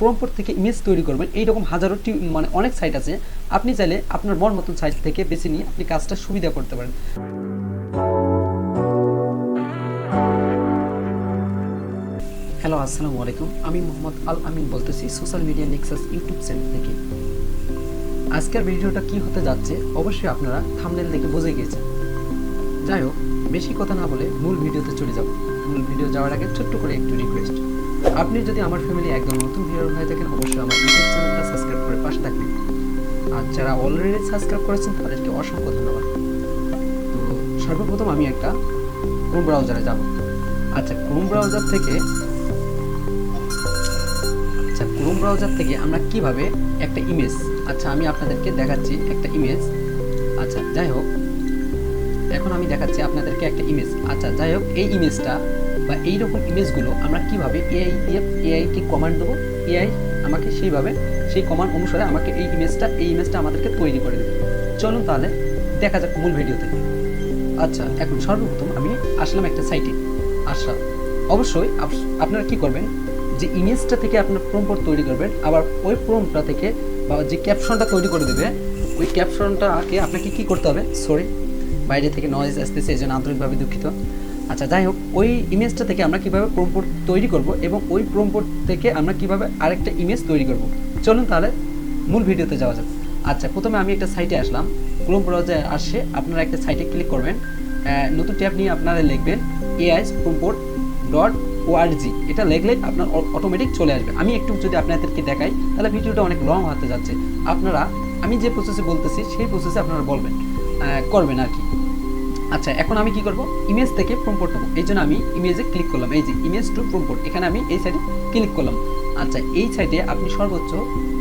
Prompt থেকে image তৈরি করবেন। এইরকম হাজারো মানে অনেক সাইট আছে। আপনি চাইলে আপনার মন মতন সাইট থেকে বেছে নিয়ে আপনি কাজটা সুবিধা করতে পারেন। হ্যালো আসসালামু আলাইকুম। আমি মোহাম্মদ আল আমিন বলতেছি social media nexus YouTube channel থেকে। আজকের ভিডিওটা কি হতে যাচ্ছে, অবশ্যই আপনারা থামনেল দেখে বুঝে গিয়েছেন। যাই হোক, বেশি কথা না বলে মূল ভিডিওতে চলে যাব। মূল ভিডিও যাওয়ার আগে ছোট্ট করে একটু রিকোয়েস্ট আপনি যদি আমার ফ্যামিলি একদম নতুন ভিডিওর হয়ে থাকেন, অবশ্যই আমার ইউটিউব চ্যানেলটা সাবস্ক্রাইব করে পাশে থাকবেন। আর যারা অলরেডি সাবস্ক্রাইব করেছেন, তাদেরকে অসংখ্য ধন্যবাদ। তো সর্বপ্রথম আমি একটা ক্রোম ব্রাউজারে যাব। আচ্ছা ক্রোম ব্রাউজার থেকে আচ্ছা ক্রোম ব্রাউজার থেকে আমরা কীভাবে একটা ইমেজ আচ্ছা আমি আপনাদেরকে দেখাচ্ছি একটা ইমেজ আচ্ছা যাই হোক। এখন আমি দেখাচ্ছি আপনাদেরকে একটা ইমেজ আচ্ছা যাই হোক, এই ইমেজটা বা এই এইরকম ইমেজগুলো আমরা কীভাবে এআই এআইকে কমান্ড দেবো? এআই আমাকে সেইভাবে, সেই কমান্ড অনুসারে আমাকে এই ইমেজটা এই ইমেজটা আমাদেরকে তৈরি করে দেবে। চলুন তাহলে দেখা যাক মূল ভিডিওতে আচ্ছা এখন সর্বপ্রথম আমি আসলাম একটা সাইটে আসলাম অবশ্যই আপনারা কি করবেন? যে ইমেজটা থেকে আপনার প্রম্পট তৈরি করবেন, আবার ওই প্রম্পটটা থেকে বা যে ক্যাপশনটা তৈরি করে দেবে, ওই ক্যাপশনটাকে আপনাকে কি করতে হবে? সরি বাইরে থেকে নয়েজ আসতেছে, এই জন্য আন্তরিকভাবে দুঃখিত। আচ্ছা যাই হোক, ওই ইমেজটা থেকে আমরা কীভাবে প্রম্পট তৈরি করব এবং ওই প্রম্পট থেকে আমরা কীভাবে আরেকটা ইমেজ তৈরি করব? চলুন তাহলে মূল ভিডিওতে যাওয়া যাক। আচ্ছা প্রথমে আমি একটা সাইটে আসলাম। ক্রোম ব্রাউজারে আসে, আপনারা একটা সাইটে ক্লিক করবেন। নতুন ট্যাব নিয়ে আপনারা লিখবেন এআইস প্রম্পট ডট ওআরজি এটা লিখলেই আপনার অটোমেটিক চলে আসবে। আমি একটু যদি আপনাদেরকে দেখাই, তাহলে ভিডিওটা অনেক লং হতে যাচ্ছে। আপনারা, আমি যে প্রসেসে বলতেছি, সেই প্রসেসে আপনারা বলবেন করবেন আর কি। আচ্ছা এখন আমি কি করব? ইমেজ থেকে প্রম্পট নেব। এই জন্য আমি ইমেজে ক্লিক করলাম। এই যে ইমেজ টু প্রম্পট এখানে আমি এই সাইডে ক্লিক করলাম। আচ্ছা এই সাইডে আপনি সর্বোচ্চ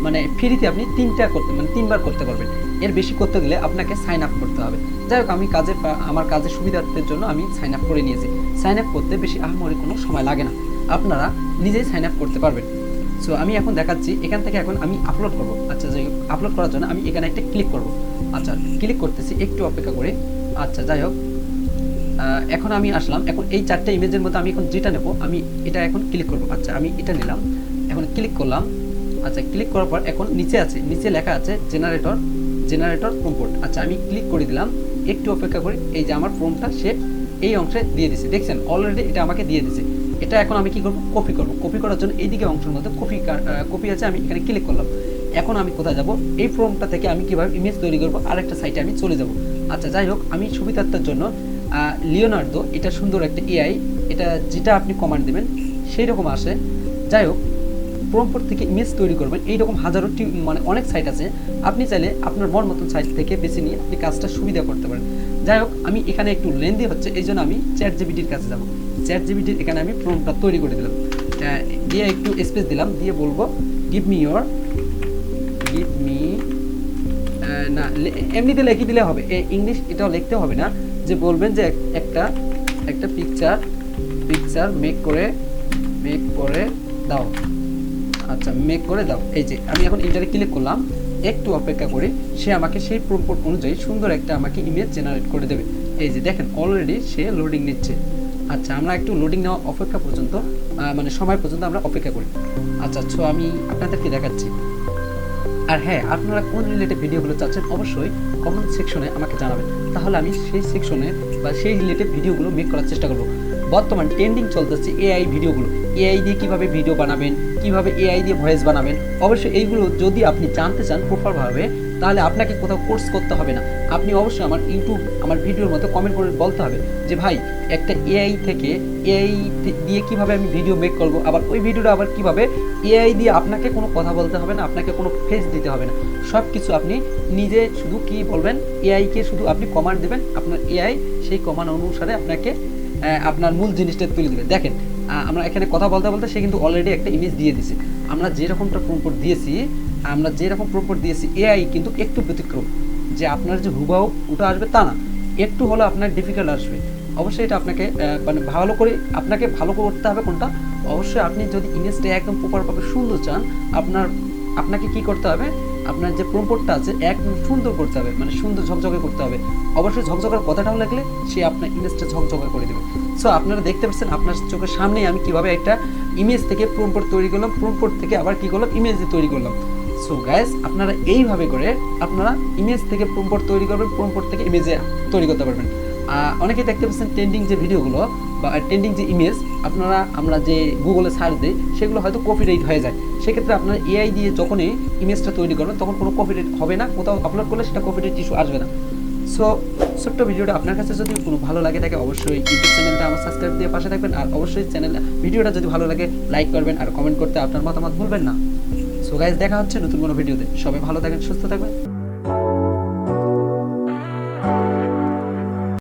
মানে ফ্রিতে আপনি তিনটা করতে মানে তিনবার করতে পারবেন। এর বেশি করতে গেলে আপনাকে সাইন আপ করতে হবে। যাই হোক, আমি কাজের আমার কাজের সুবিধার্থের জন্য আমি সাইন আপ করে নিয়েছি। সাইন আপ করতে বেশি আহামরি কোনো সময় লাগে না। আপনারা নিজেই সাইন আপ করতে পারবেন। সো আমি এখন দেখাচ্ছি, এখান থেকে এখন আমি আপলোড করব। আচ্ছা যাই আপলোড করার জন্য আমি এখানে একটা ক্লিক করব। আচ্ছা ক্লিক করতেছি, একটু অপেক্ষা করে। আচ্ছা যাই হোক এখন আমি আসলাম। এখন এই চারটে ইমেজের মধ্যে আমি এখন যেটা নেব, আমি এটা এখন ক্লিক করব। আচ্ছা আমি এটা নিলাম। এখন ক্লিক করলাম। আচ্ছা ক্লিক করার পর এখন নিচে আছে, নিচে লেখা আছে জেনারেটর জেনারেটর প্রম্পট আচ্ছা আমি ক্লিক করে দিলাম। একটু অপেক্ষা করে এই যে আমার ফর্মটা সে এই অংশে দিয়ে দিছে। দেখছেন? অলরেডি এটা আমাকে দিয়ে দিছে। এটা এখন আমি কি করব? কপি করব। কপি করার জন্য এইদিকে অংশের মধ্যে কপি কপি আছে, আমি এখানে ক্লিক করলাম। এখন আমি কোথায় যাব? এই ফর্মটা থেকে আমি কীভাবে ইমেজ তৈরি করব? আরেকটা সাইটে আমি চলে যাব। আচ্ছা যাই হোক, আমি সুবিধার্থের জন্য লিওনার্দো, এটা সুন্দর একটা এআই এটা যেটা আপনি কমান্ড দেবেন সেই রকম আসে। যাই হোক প্রম্পট থেকে ইমেজ তৈরি করবেন, এইরকম হাজারো টি- মানে অনেক সাইট আছে। আপনি চাইলে আপনার মন মতন সাইট থেকে বেছে নিয়ে আপনি কাজটা সুবিধা করতে পারেন। যাই হোক, আমি এখানে একটু লেন্দি হচ্ছে এই জন্য আমি চ্যাট জিবিটির কাছে যাব। চ্যাট জিবিটির এখানে আমি প্রম্পটটা তৈরি করে দিলাম। দিয়ে একটু স্পেস দিলাম, দিয়ে বলব গিভ মি ইয়োর না এমনিতে লিখে দিলে হবে। ইংলিশ এটাও লিখতে হবে না, যে বলবেন যে একটা একটা পিকচার পিকচার মেক করে মেক করে দাও। আচ্ছা মেক করে দাও। এই যে, আমি এখন ইন্টারে ক্লিক করলাম, একটু অপেক্ষা করে, সে আমাকে সেই প্রম্পট অনুযায়ী সুন্দর একটা আমাকে ইমেজ জেনারেট করে দেবে। এই যে দেখেন অলরেডি সে লোডিং নিচ্ছে। আচ্ছা আমরা একটু লোডিং নেওয়া অপেক্ষা পর্যন্ত মানে সময় পর্যন্ত আমরা অপেক্ষা করি। আচ্ছা সো আমি আপনাদেরকে দেখাচ্ছি। আর হ্যাঁ আপনারা কোন রিলেটেড ভিডিওগুলো চাচ্ছেন, অবশ্যই কমেন্ট সেকশনে আমাকে জানাবেন। তাহলে আমি সেই সেকশনে বা সেই রিলেটেড ভিডিওগুলো মেক করার চেষ্টা করব। বর্তমান ট্রেন্ডিং চলতেছে এআই ভিডিওগুলো এআই দিয়ে কীভাবে ভিডিও বানাবেন? কীভাবে এআই দিয়ে ভয়েস বানাবেন? অবশ্যই এইগুলো যদি আপনি জানতে চান প্রপারভাবে, তাহলে আপনাকে কোথাও কোর্স করতে হবে না। আপনি অবশ্যই আমার ইউটিউব, আমার ভিডিওর মতো কমেন্ট করে বলতে হবে যে, ভাই, একটা এআই থেকে এআই দিয়ে কীভাবে আমি ভিডিও মেক করব? আবার ওই ভিডিওটা আবার কীভাবে এআই দিয়ে আপনাকে কোনো কথা বলতে হবে না, আপনাকে কোনো ফেস দিতে হবে না। সব কিছু আপনি নিজে শুধু কি বলবেন? এআইকে শুধু আপনি কমান্ড দেবেন, আপনার এআই সেই কমান্ড অনুসারে আপনাকে আপনার মূল জিনিসটা তুলে দেবে। দেখেন আমরা এখানে কথা বলতে বলতে সে কিন্তু অলরেডি একটা ইমেজ দিয়ে দিছে। আমরা যেরকমটা প্রম্পট দিয়েছি, আমরা যেরকম প্রম্পট দিয়েছি এআই কিন্তু একটু ব্যতিক্রম। যে আপনার যে হুবাহু ওটা আসবে তা না, একটু হলে আপনার ডিফিকাল্ট আসবে। অবশ্যই এটা আপনাকে মানে ভালো করে, আপনাকে ভালো করতে হবে কোনটা? অবশ্যই আপনি যদি ইমেজটা একদম প্রপারভাবে সুন্দর চান, আপনার, আপনাকে কি করতে হবে? আপনার যে প্রম্পটটা আছে, একদম সুন্দর করতে হবে। মানে সুন্দর ঝকঝকে করতে হবে। অবশ্যই ঝকঝকের কথাটাও লাগলে সে আপনার ইমেজটা ঝকঝকে করে দেবে। সো আপনারা দেখতে পাচ্ছেন আপনার চোখের সামনেই আমি কীভাবে একটা ইমেজ থেকে প্রম্পট তৈরি করলাম প্রম্পট থেকে আবার কি করলাম ইমেজ তৈরি করলাম। সো গাইস আপনারা এইভাবে করে আপনারা ইমেজ থেকে প্রম্পট তৈরি করবেন প্রম্পট থেকে ইমেজে তৈরি করতে পারবেন। আহ, অনেকেই দেখতে পাচ্ছেন ট্রেন্ডিং যে ভিডিওগুলো বা ট্রেন্ডিং যে ইমেজ আপনারা আমরা যে গুগলে সার্চ দিই সেগুলো হয়তো কপিরাইট হয়ে যায়। সেক্ষেত্রে আপনারা এআই দিয়ে যখনই ইমেজটা তৈরি করবেন তখন কোনো কপিরাইট হবে না কোথাও আপলোড করলে সেটা কপিরাইট ইস্যু আসবে না। সো ছোট্ট ভিডিওটা আপনার কাছে যদি কোনো ভালো লাগে থাকে অবশ্যই ইউটিউব চ্যানেলটা আমার সাবস্ক্রাইব দিয়ে পাশে থাকবেন। আর অবশ্যই চ্যানেল ভিডিওটা যদি ভালো লাগে লাইক করবেন আর কমেন্ট করতে আপনার মতামত ভুলবেন না। সো গাইজ দেখা হচ্ছে নতুন কোনো ভিডিওতে। সবাই ভালো থাকেন, সুস্থ থাকবেন।